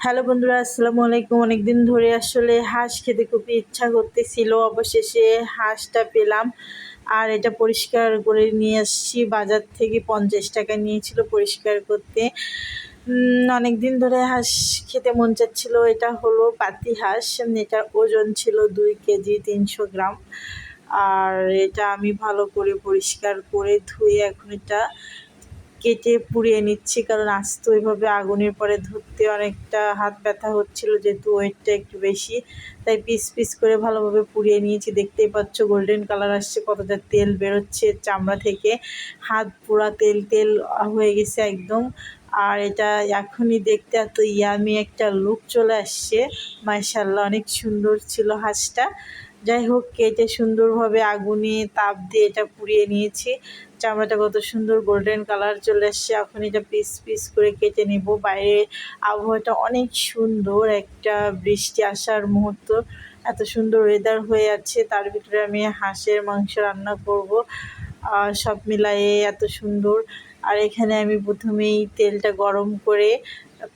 Hello বন্ধুরা, আসসালামু আলাইকুম। অনেকদিন ধরে আসলে হাঁস খেতে খুবই ইচ্ছা করতেছিল। অবশেষে হাঁসটা পেলাম। আর এটা পরিষ্কার করে নিয়ে আসছি। বাজার থেকে পঞ্চাশ টাকা নিয়েছিল পরিষ্কার করতে। অনেক দিন ধরে হাঁস খেতে মন চাচ্ছিল। এটা হলো পাতি হাঁস। এটার ওজন ছিল দুই কেজি তিনশো গ্রাম। আর এটা আমি ভালো করে পরিষ্কার করে ধুয়ে এখন এটা কেটে পুড়িয়ে নিচ্ছি, কারণ আস্ত ওইভাবে আগুনের পরে ধরতে অনেকটা হাত ব্যথা হচ্ছিল, যেহেতু ওয়েটটা একটু বেশি। তাই পিস পিস করে ভালোভাবে পুড়িয়ে নিয়েছি। দেখতেই পাচ্ছ গোল্ডেন কালার আসছে, কতটা তেল বেরোচ্ছে চামড়া থেকে। হাত পুরা তেল তেল হয়ে গেছে একদম। আর এটা এখনই দেখতে এত ইয়ামি একটা লুক চলে আসছে। মার্শাল্লাহ অনেক সুন্দর ছিল হাঁসটা। যাই হোক, কেটে সুন্দরভাবে আগুনে তাপ দিয়ে এটা পুড়িয়ে নিয়েছি। চামড়াটা কত সুন্দর গোল্ডেন কালার চলে এসছে এখন এটা পিস পিস করে কেটে নেব। বাইরে আবহাওয়াটা অনেক সুন্দর, একটা বৃষ্টি আসার মুহূর্ত। এত সুন্দর ওয়েদার হয়ে আছে তার ভিতরে আমি হাঁসের মাংস রান্না করব। সব মিলায়ে এত সুন্দর। আর এখানে আমি প্রথমেই তেলটা গরম করে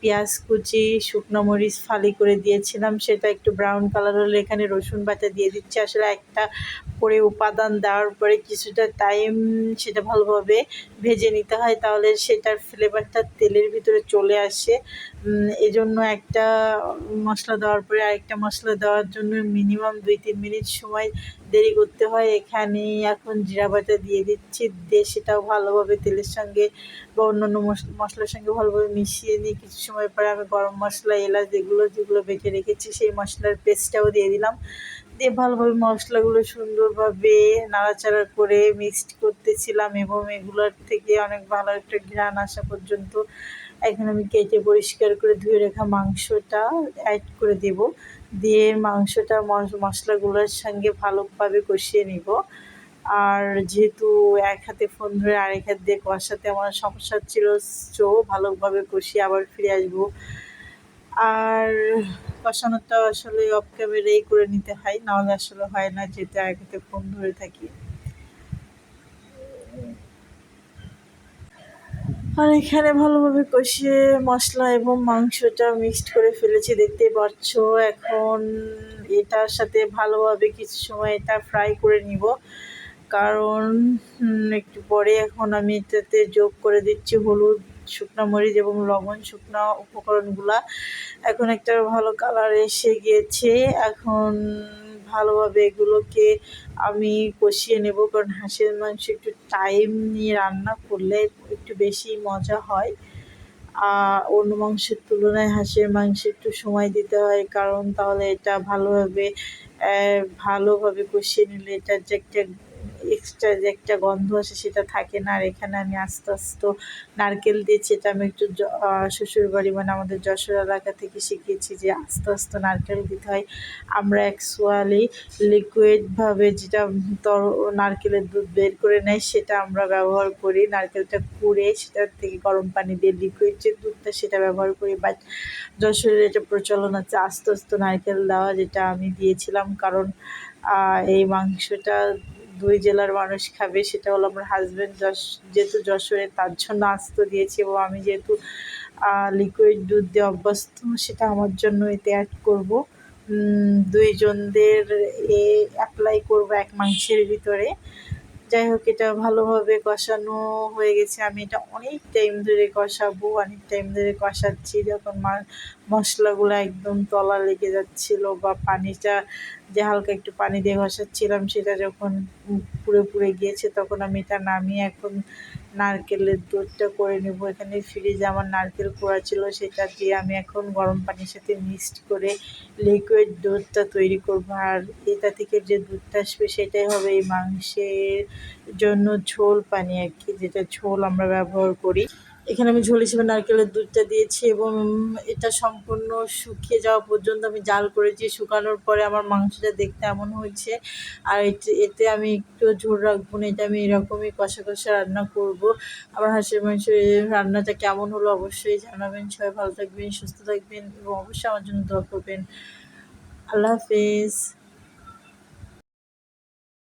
পেঁয়াজ কুচি, শুকনো মরিচ ফালি করে দিয়েছিলাম, সেটা একটু ব্রাউন কালার হলে এখানে রসুন বাটা দিয়ে দিচ্ছি। আসলে একটা করে উপাদান দেওয়ার পরে কিছুটা টাইম সেটা ভালোভাবে ভেজে নিতে হয়, তাহলে সেটার ফ্লেভারটা তেলের ভিতরে চলে আসে। এজন্য একটা মশলা দেওয়ার পরে আরেকটা মশলা দেওয়ার জন্য মিনিমাম দুই তিন মিনিট সময় দেরি করতে হয় এখানে এখন জিরা বাটা দিয়ে দিচ্ছি, দিয়ে সেটাও ভালোভাবে তেলের সঙ্গে বা অন্যান্য মশলার সঙ্গে ভালোভাবে মিশিয়ে নিয়ে কিছু সময় পরে আমি গরম মশলা, এলাচ যেগুলো যেগুলো বেটে রেখেছি সেই মশলার পেস্টটাও দিয়ে দিলাম। দিয়ে ভালোভাবে মশলাগুলো সুন্দরভাবে নাড়াচাড়া করে মিক্সড করতেছিলাম এবং এগুলোর থেকে অনেক ভালো একটা ঘ্রাণ আসা পর্যন্ত এখন আমি কেটে পরিষ্কার করে ধুয়ে রাখা মাংসটা অ্যাড করে দেব। দিয়ে মাংসটা মশলাগুলোর সঙ্গে ভালোভাবে কষিয়ে নিব। আর যেহেতু এক হাতে ফোন ধরে আরেক হাত দিয়ে কষাতে আমার সমস্যা ছিল চো ভালোভাবে কষিয়ে আবার ফিরে আসব। আর কষানোটা আসলে অফ ক্যামেরাই করে নিতে হয়, নাহলে আসলে হয় না যেতে এক হাতে ফোন ধরে থাকি। আর এখানে ভালোভাবে কষিয়ে মশলা এবং মাংসটা মিক্সড করে ফেলেছি দেখতে পাচ্ছ এখন এটার সাথে ভালোভাবে কিছু সময় এটা ফ্রাই করে নিব। কারণ একটু পরে এখন আমি এটাতে যোগ করে দিচ্ছি হলুদ, শুকনো মরিচ এবং লবণ, শুকনো উপকরণগুলা। এখন একটা ভালো কালার এসে গিয়েছে। এখন ভালোভাবে এগুলোকে আমি কষিয়ে নেব, কারণ হাঁসের মাংস একটু টাইম নিয়ে রান্না করলে একটু বেশি মজা হয়। অন্য মাংসের তুলনায় হাঁসের মাংস একটু সময় দিতে হয়, কারণ তাহলে এটা ভালোভাবে ভালোভাবে কষিয়ে নিলে এটা যে একটা এক্সট্রা যে একটা গন্ধ আসে সেটা থাকে না। আর এখানে আমি আস্তে আস্তে নারকেল দিয়েছি এটা আমি একটু শ্বশুরবাড়ি মানে আমাদের যশোর এলাকা থেকে শিখেছি যে আস্তে আস্তে নারকেল দিতে হয়। আমরা অ্যাকচুয়ালি লিকুইডভাবে যেটা তর, নারকেলের দুধ বের করে নেয় সেটা আমরা ব্যবহার করি। নারকেলটা কুড়ে সেটার থেকে গরম পানি দিয়ে লিকুইড যে দুধটা সেটা ব্যবহার করি। বাট যশোরের এটা প্রচলন আছে আস্তে আস্তে নারকেল দেওয়া যেটা আমি দিয়েছিলাম। কারণ এই মাংসটা দুই জেলার মানুষ খাবে, সেটা হলো আমার হাজব্যান্ড যশ, যেহেতু যশোরে তার জন্য আস্ত দিয়েছি এবং আমি যেহেতু লিকুইড দুধ দিয়ে অভ্যস্ত, সেটা আমার জন্য এতে অ্যাড করব দুইজনদের এ অ্যাপ্লাই করব এক মাংসের ভিতরে। যাই হোক, এটা ভালোভাবে কষানো হয়ে গেছে। আমি এটা অনেক টাইম ধরে কষাবো, অনেক টাইম ধরে কষাচ্ছি। যখন মশলাগুলো একদম তলা লেগে যাচ্ছিল বা পানিটা যে হালকা একটু পানি দিয়ে ঘষাচ্ছিলাম, সেটা যখন পুড়ে পুড়ে গিয়েছে, তখন আমি এটা নামিয়ে এখন নারকেলের দুধটা করে নেব। এখানে ফ্রিজে আমার নারকেল পোড়া ছিল, সেটা দিয়ে আমি এখন গরম পানির সাথে মিক্সড করে লিকুইড দুধটা তৈরি করব। আর এটা থেকে যে দুধটা আসবে, সেটাই হবে এই মাংসের জন্য ঝোল পানি আর কি, যেটা ঝোল আমরা ব্যবহার করি। এখানে আমি ঝোল হিসেবে নারকেলের দুধটা দিয়েছি এবং এটা সম্পূর্ণ শুকিয়ে যাওয়া পর্যন্ত আমি জাল করেছি। শুকানোর পরে আমার মাংসটা দেখতে এমন হয়েছে। আর এতে আমি একটু ঝোল রাখব না, এটা আমি এরকমই কষা কষা রান্না করব। আমার হাঁসের মাংস রান্নাটা কেমন হলো অবশ্যই জানাবেন। সবাই ভালো থাকবেন, সুস্থ থাকবেন এবং অবশ্যই আমার জন্য দোয়া করবেন। আল্লাহ হাফিজ।